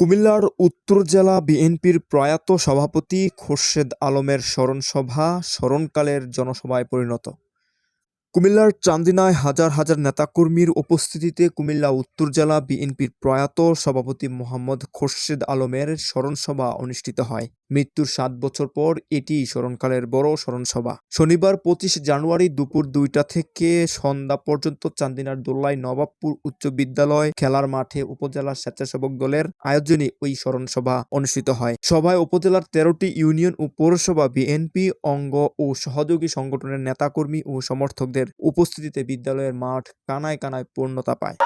কুমিল্লার উত্তর জেলা বিএনপির প্রয়াত সভাপতি খোরশেদ আলমের স্মরণসভা স্মরণকালের জনসভায় পরিণত। কুমিল্লার চান্দিনায় হাজার হাজার নেতাকর্মীর উপস্থিতিতে কুমিল্লা উত্তর জেলা বিএনপির প্রয়াত সভাপতি মোহাম্মদ খোরশেদ আলমের স্মরণসভা অনুষ্ঠিত হয়। মৃত্যুর সাত বছর পর এটি স্মরণকালের বড় স্মরণসভা। শনিবার পঁচিশ জানুয়ারি দুপুর দুইটা থেকে সন্ধ্যা পর্যন্ত চান্দিনার দোল্লাই নবাবপুর উচ্চ বিদ্যালয় খেলার মাঠে উপজেলা স্বেচ্ছাসেবক দলের আয়োজনে ওই স্মরণসভা অনুষ্ঠিত হয়। সভায় উপজেলার তেরোটি ইউনিয়ন ও পৌরসভা, বিএনপি, অঙ্গ ও সহযোগী সংগঠনের নেতাকর্মী ও সমর্থকদের উপস্থিতিতে বিদ্যালয়ের মাঠ কানায় কানায় পূর্ণতা পায়।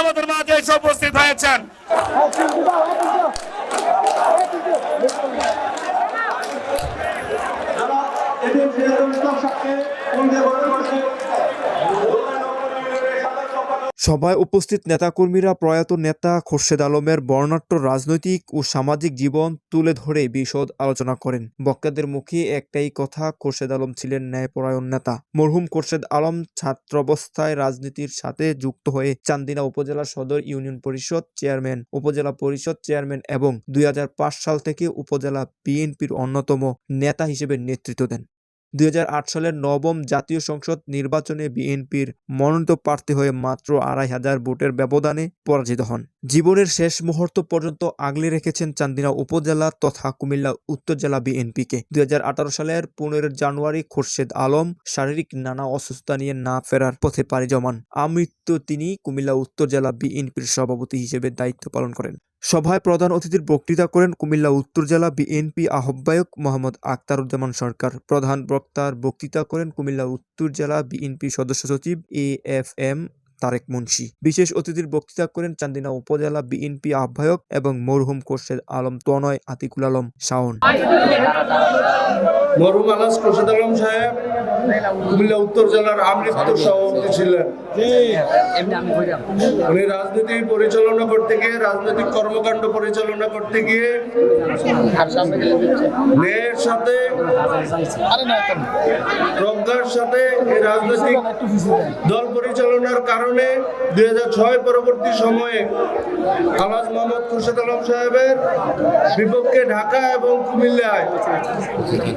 আমাদের মাঝে এসে উপস্থিত হয়েছেন। এটি প্রিয়তম সাথে বন্দে বর্তমানে সভায় উপস্থিত নেতাকর্মীরা প্রয়াত নেতা খোরশেদ আলমের বর্ণাঢ্য রাজনৈতিক ও সামাজিক জীবন তুলে ধরে বিশদ আলোচনা করেন। বক্তাদের মুখে একটাই কথা, খোরশেদ আলম ছিলেন ন্যায়পরায়ণ নেতা। মরহুম খোরশেদ আলম ছাত্রাবস্থায় রাজনীতির সাথে যুক্ত হয়ে চান্দিনা উপজেলা সদর ইউনিয়ন পরিষদ চেয়ারম্যান, উপজেলা পরিষদ চেয়ারম্যান এবং দুই হাজার পাঁচ সাল থেকে উপজেলা বিএনপির অন্যতম নেতা হিসেবে নেতৃত্ব দেন। দুই হাজার আট সালের নবম জাতীয় সংসদ নির্বাচনে বিএনপির মনোনীত প্রার্থী হয়ে মাত্র আড়াই হাজার ভোটের ব্যবধানে পরাজিত হন। জীবনের শেষ মুহূর্ত পর্যন্ত আগলে রেখেছেন চান্দিনা উপজেলা তথা কুমিল্লা উত্তর জেলা বিএনপিকে। দুই হাজার আঠারো সালের পনেরো জানুয়ারি খোরশেদ আলম শারীরিক নানা অসুস্থতা নিয়ে না ফেরার পথে পাড়ি জমান। আমৃত্যু তিনি কুমিল্লা উত্তর জেলা বিএনপির সভাপতি হিসেবে দায়িত্ব পালন করেন। সভায় প্রধান অতিথির বক্তৃতা করেন কুমিল্লা উত্তর জেলা বিএনপি আহ্বায়ক মোহাম্মদ আক্তারুজ্জামান সরকার। প্রধান বক্তার বক্তৃতা করেন কুমিল্লা উত্তর জেলা বিএনপি সদস্য সচিব A F M Tarek Munshi. বিশেষ অতিথির বক্তৃতা করেন চান্দিনা উপজেলা বিএনপি আহ্বায়ক এবং মরহুম কোর্শেদ আলম তনয় আতিকুল আলম শাওন। মরহুম আলাস খোরশেদ আলম সাহেব, কুমিল্লা উত্তর জেলার আমৃত্যু সভাপতি ছিলেন। উনি রাজনীতি পরিচালনা করতে গিয়ে, রাজনৈতিক কর্মকাণ্ড পরিচালনা করতে গিয়ে ন্যায়ের সাথে, প্রজ্ঞার সাথে রাজনৈতিক দল পরিচালনার কারণে দুই হাজার ছয় পরবর্তী সময়ে আলাজ মোহাম্মদ খুরশেদ আলম সাহেবের বিপক্ষে ঢাকা এবং কুমিল্লায়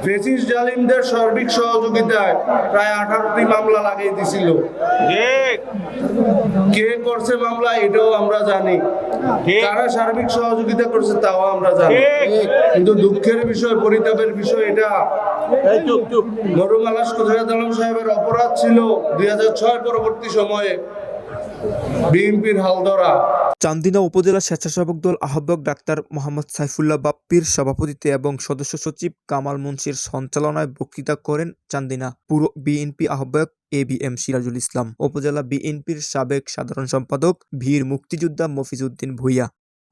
ফেসিস জালিমদের সার্বিক সহযোগিতায় প্রায় আঠারোটি মামলা লাগিয়ে দিছিল। কে করছে মামলা এটাও আমরা জানি। কারা সার্বিক সহযোগিতা করছে তাও আমরা জানি। কিন্তু দুঃখের বিষয় পরিতাপের বিষয় এটা। মরুম আলাস কোথায় আলম সাহেবের অপরাধ ছিল দুই হাজার ছয় পরবর্তী সময়ে। বিএনপির হালদরা। চান্দিনা উপজেলা স্বেচ্ছাসেবক দল আহ্বায়ক ডাক্তার মোহাম্মদ সাইফুল্লাহ বাপ্পির সভাপতিত্বে এবং সদস্য সচিব কামাল মুন্সির সঞ্চালনায় বক্তৃতা করেন চান্দিনা। পুরো বিএনপি আহ্বায়ক A B M Sirajul Islam. উপজেলা বিএনপির সাবেক সাধারণ সম্পাদক, ভীর মুক্তিযোদ্ধা মফিজউদ্দিন ভুইয়া।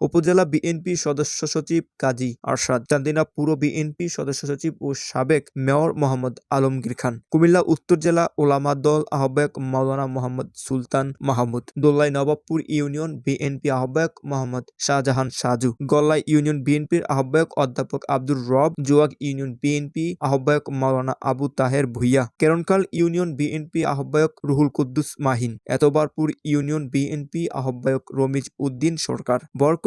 উপজেলা বিএনপি সদস্য সচিব কাজী আরশাদ, চান্দিনা পুরো বিএনপি সদস্য সচিব ও সাবেক মেয়র মোহাম্মদ আলমগীর খান, কুমিল্লা উত্তর জেলা ওলামা দল আহ্বায়ক মাওলানা মোহাম্মদ সুলতান মাহমুদ, দোল্লাই নবাবপুর ইউনিয়ন বিএনপি আহ্বায়ক মোহাম্মদ শাহজাহান সাজু, গল্লাই ইউনিয়ন বিএনপির আহ্বায়ক অধ্যাপক আব্দুর রব, জুয়াগ ইউনিয়ন বিএনপি আহ্বায়ক মাওলানা আবু তাহের ভুইয়া কেরনকাল ইউনিয়ন বিএনপি আহ্বায়ক রুহুল কুদ্দুস মাহিন, এতবারপুর ইউনিয়ন বিএনপি আহ্বায়ক রমিজ উদ্দিন সরকার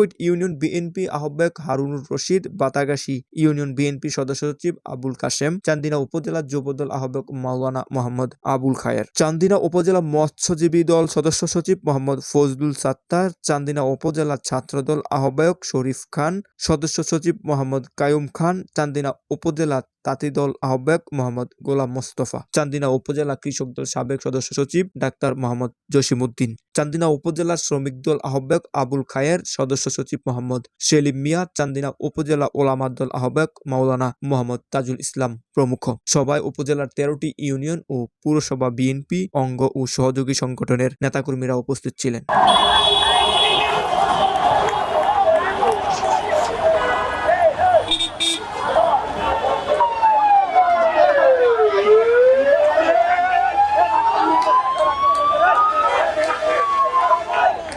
বরকৈট ইউনিয়ন বিএনপি আহ্বায়ক হারুনুর রশিদ বাতাগাসী ইউনিয়ন বিএনপি সদস্য সচিব আবুল কাশেম, চান্দিনা উপজেলা যুবদল আহ্বায়ক মাওয়ানা মোহাম্মদ আবুল খায়ের। চান্দিনা উপজেলা মৎস্যজীবী দল সদস্য সচিব মোহাম্মদ ফজলুল সাত্তার, চান্দিনা উপজেলা ছাত্রদল আহ্বায়ক শরীফ খান, সদস্য সচিব মোহাম্মদ কায়ুম খান, চান্দিনা উপজেলা তাঁতি দল আহ্বায়ক মোহাম্মদ গোলাম মোস্তফা, চান্দিনা উপজেলা কৃষক দল সাবেক সদস্য সচিব ডাক্তার মোহাম্মদ জসিমউদ্দিন, চান্দিনা উপজেলা শ্রমিক দল আহ্বায়ক আবুল খায়ের সদস্য সচিব মোহাম্মদ সেলিম মিয়া, চান্দিনা উপজেলা ওলামা দল আহ্বায়ক মাওলানা মোহাম্মদ তাজুল ইসলাম প্রমুখ। সভায় উপজেলার তেরোটি ইউনিয়ন ও পুরসভা বিএনপি, অঙ্গ ও সহযোগী সংগঠনের নেতাকর্মীরা উপস্থিত ছিলেন।